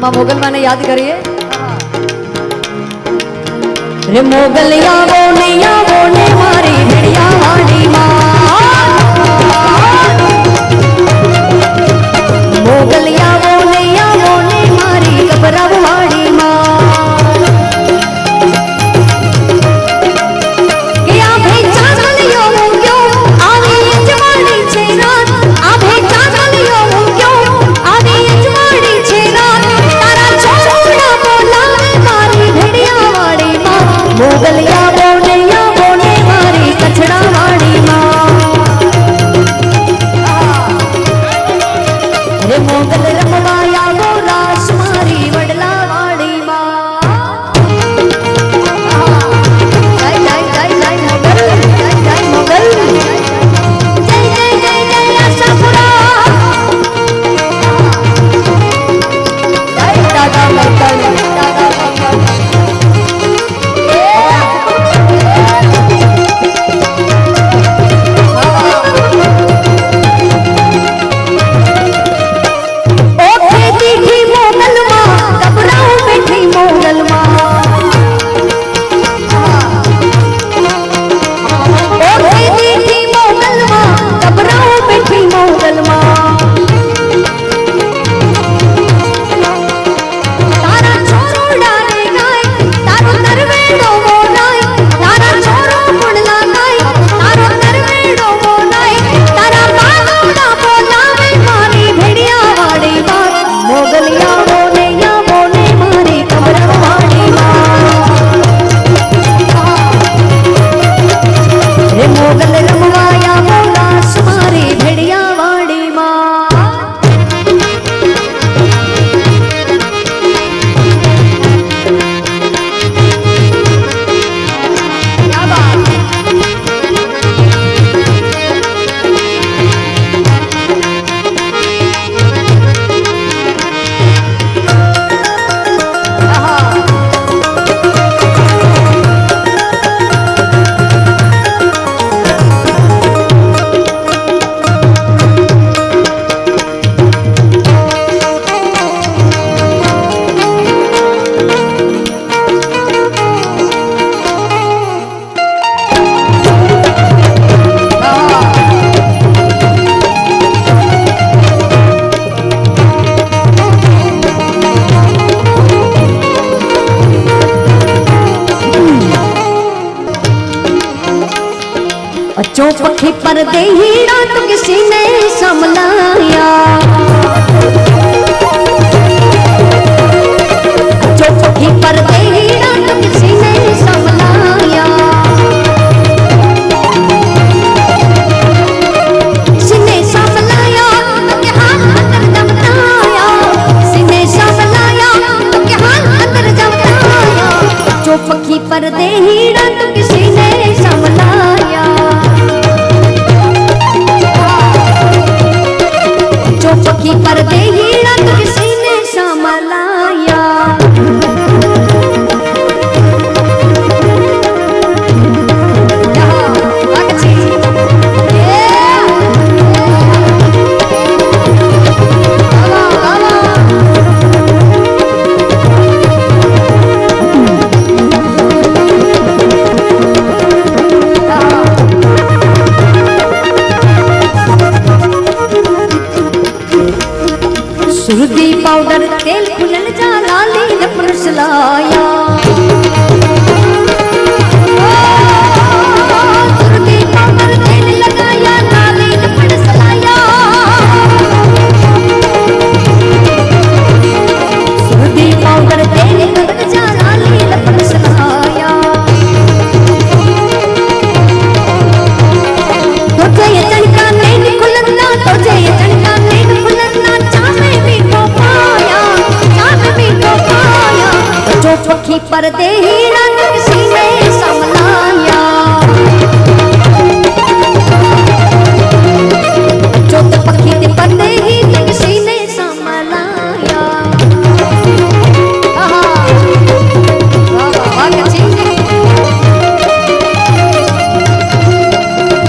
માં મોગલમાં યાદ કરીએ? રે મોગલ આવો ને આવો ને મારી पखी पर दे हीरा तो किसी ने હલ્દી પાવડર તેલ ફૂલન જા લાલી રપણ સલાયા ঠিক পরতে ही